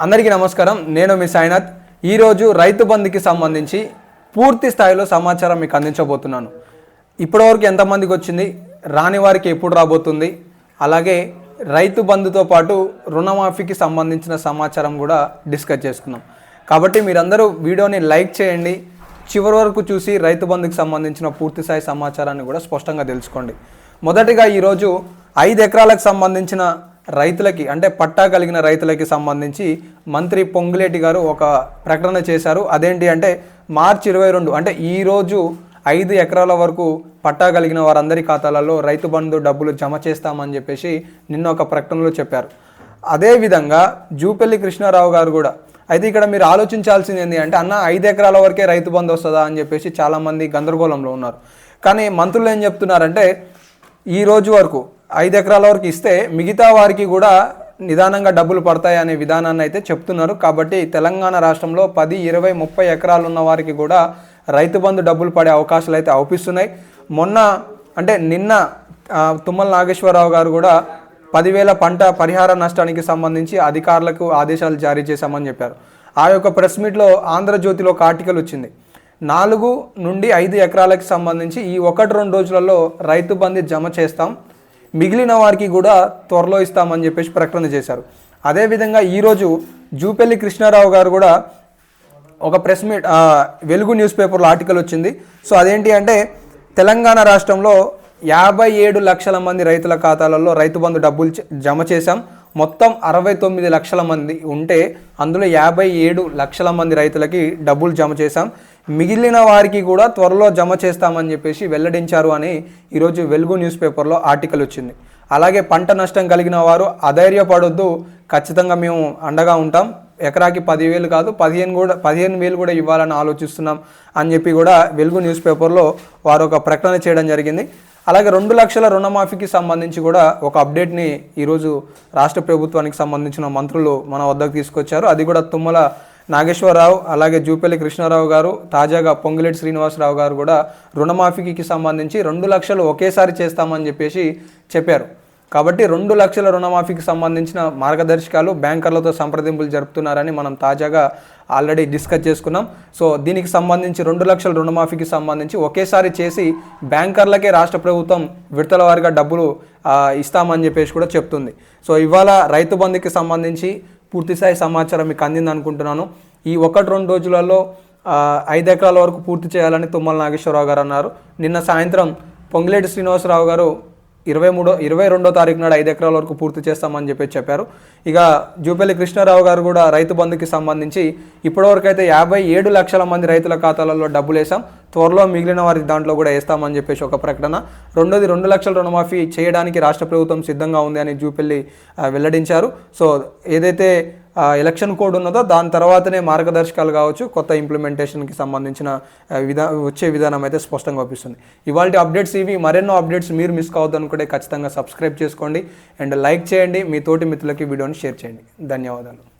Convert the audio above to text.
అందరికీ నమస్కారం. నేను మీ సాయినాథ్. ఈరోజు రైతు బంధుకి సంబంధించి పూర్తి స్థాయిలో సమాచారం మీకు అందించబోతున్నాను. ఇప్పటివరకు ఎంతమందికి వచ్చింది? రాని వారికి ఎప్పుడు రాబోతుంది? అలాగే రైతు బంధుతో పాటు రుణమాఫీకి సంబంధించిన సమాచారం కూడా డిస్కస్ చేసుకుందాం. కాబట్టి మీరందరూ వీడియోని లైక్ చేయండి. చివరి వరకు చూసి రైతు బంధుకి సంబంధించిన పూర్తి స్థాయి సమాచారాన్ని కూడా స్పష్టంగా తెలుసుకోండి. మొదటిగా ఈరోజు ఐదు ఎకరాలకు సంబంధించిన రైతులకి అంటే పట్టా కలిగిన రైతులకి సంబంధించి మంత్రి పొంగులేటి గారు ఒక ప్రకటన చేశారు. అదేంటి అంటే మార్చి ఇరవై రెండు అంటే ఈరోజు ఐదు ఎకరాల వరకు పట్టా కలిగిన వారందరి ఖాతాలలో రైతు బంధు డబ్బులు జమ చేస్తామని చెప్పేసి నిన్న ఒక ప్రకటనలో చెప్పారు. అదేవిధంగా జూపల్లి కృష్ణారావు గారు కూడా అయితే ఇక్కడ మీరు ఆలోచించాల్సింది ఏంటి అంటే అన్న ఐదు ఎకరాల వరకే రైతు బంధు వస్తుందా అని చెప్పేసి చాలామంది గందరగోళంలో ఉన్నారు. కానీ మంత్రులు ఏం చెప్తున్నారంటే ఈ రోజు వరకు ఐదు ఎకరాల వరకు ఇస్తే మిగతా వారికి కూడా నిదానంగా డబ్బులు పడతాయి అనే విధానాన్ని అయితే చెప్తున్నారు. కాబట్టి తెలంగాణ రాష్ట్రంలో పది ఇరవై ముప్పై ఎకరాలు ఉన్న వారికి కూడా రైతు బంధు డబ్బులు పడే అవకాశాలు అయితే అవుపిస్తున్నాయి. మొన్న అంటే నిన్న తుమ్మల నాగేశ్వరరావు గారు కూడా పదివేల పంట పరిహార నష్టానికి సంబంధించి అధికారులకు ఆదేశాలు జారీ చేశామని చెప్పారు. ఆ యొక్క ప్రెస్ మీట్లో ఆంధ్రజ్యోతిలో ఒక ఆర్టికల్ వచ్చింది. నాలుగు నుండి ఐదు ఎకరాలకు సంబంధించి ఈ ఒకటి రెండు రోజులలో రైతు బంధు జమ చేస్తాం. మిగిలిన వారికి కూడా త్వరలో ఇస్తామని చెప్పేసి ప్రకటన చేశారు. అదేవిధంగా ఈరోజు జూపల్లి కృష్ణారావు గారు కూడా ఒక ప్రెస్ మీట్ వెలుగు న్యూస్ పేపర్లో ఆర్టికల్ వచ్చింది. సో అదేంటి అంటే తెలంగాణ రాష్ట్రంలో యాభై ఏడు లక్షల మంది రైతుల ఖాతాలలో రైతు బంధు డబ్బులు జమ చేశాం. మొత్తం అరవై తొమ్మిది లక్షల మంది ఉంటే అందులో యాభై ఏడు లక్షల మంది రైతులకి డబ్బులు జమ చేశాం. మిగిలిన వారికి కూడా త్వరలో జమ చేస్తామని చెప్పేసి వెల్లడించారు అని ఈరోజు వెలుగు న్యూస్ పేపర్లో ఆర్టికల్ వచ్చింది. అలాగే పంట నష్టం కలిగిన వారు అధైర్యపడొద్దు. ఖచ్చితంగా మేము అండగా ఉంటాం. ఎకరాకి పదివేలు కాదు పదిహేను కూడా పదిహేను వేలు కూడా ఇవ్వాలని ఆలోచిస్తున్నాం అని చెప్పి కూడా వెలుగు న్యూస్ పేపర్లో వారు ఒక ప్రకటన చేయడం జరిగింది. అలాగే రెండు లక్షల రుణమాఫీకి సంబంధించి కూడా ఒక అప్డేట్ని ఈరోజు రాష్ట్ర ప్రభుత్వానికి సంబంధించిన మంత్రులు మన వద్దకు తీసుకొచ్చారు. అది కూడా తుమ్మల నాగేశ్వరరావు అలాగే జూపల్లి కృష్ణారావు గారు తాజాగా పొంగిరెడ్డి శ్రీనివాసరావు గారు కూడా రుణమాఫీకి సంబంధించి రెండు లక్షలు ఒకేసారి చేస్తామని చెప్పేసి చెప్పారు. కాబట్టి రెండు లక్షల రుణమాఫీకి సంబంధించిన మార్గదర్శకాలు బ్యాంకర్లతో సంప్రదింపులు జరుపుతున్నారని మనం తాజాగా ఆల్రెడీ డిస్కస్ చేసుకున్నాం. సో దీనికి సంబంధించి రెండు లక్షల రుణమాఫీకి సంబంధించి ఒకేసారి చేసి బ్యాంకర్లకే రాష్ట్ర ప్రభుత్వం విడతల వారిగా డబ్బులు ఇస్తామని చెప్పేసి కూడా చెప్తుంది. సో ఇవాళ రైతు బంధుకి సంబంధించి పూర్తిస్థాయి సమాచారం మీకు అందింది అనుకుంటున్నాను ఈ ఒకటి రెండు రోజులలో ఐదు ఎకరాల వరకు పూర్తి చేయాలని తుమ్మల నాగేశ్వరరావు గారు అన్నారు. నిన్న సాయంత్రం పొంగిలేటి శ్రీనివాసరావు గారు ఇరవై మూడో ఇరవై రెండో తారీఖు నాడు ఐదు ఎకరాల వరకు పూర్తి చేస్తామని చెప్పి చెప్పారు. ఇక జూపల్లి కృష్ణారావు గారు కూడా రైతు బంధుకి సంబంధించి ఇప్పటివరకు అయితే యాభై ఏడు లక్షల మంది రైతుల ఖాతాలలో డబ్బులు వేసాం త్వరలో మిగిలిన వారి దాంట్లో కూడా వేస్తామని చెప్పేసి ఒక ప్రకటన. రెండోది రెండు లక్షల రుణమాఫీ చేయడానికి రాష్ట్ర ప్రభుత్వం సిద్ధంగా ఉంది అని జూపల్లి వెల్లడించారు. సో ఏదైతే ఎలక్షన్ కోడ్ ఉన్నదో దాని తర్వాతనే మార్గదర్శకాలు కావచ్చు కొత్త ఇంప్లిమెంటేషన్కి సంబంధించిన విధా వచ్చే విధానం అయితే స్పష్టంగా అనిపిస్తుంది ఇవాళ అప్డేట్స్ ఇవి మరెన్నో అప్డేట్స్ మీరు మిస్ కావద్దు అనుకుంటే ఖచ్చితంగా సబ్స్క్రైబ్ చేసుకోండి. అండ్ లైక్ చేయండి మీ తోటి మిత్రులకి వీడియోని షేర్ చేయండి. ధన్యవాదాలు.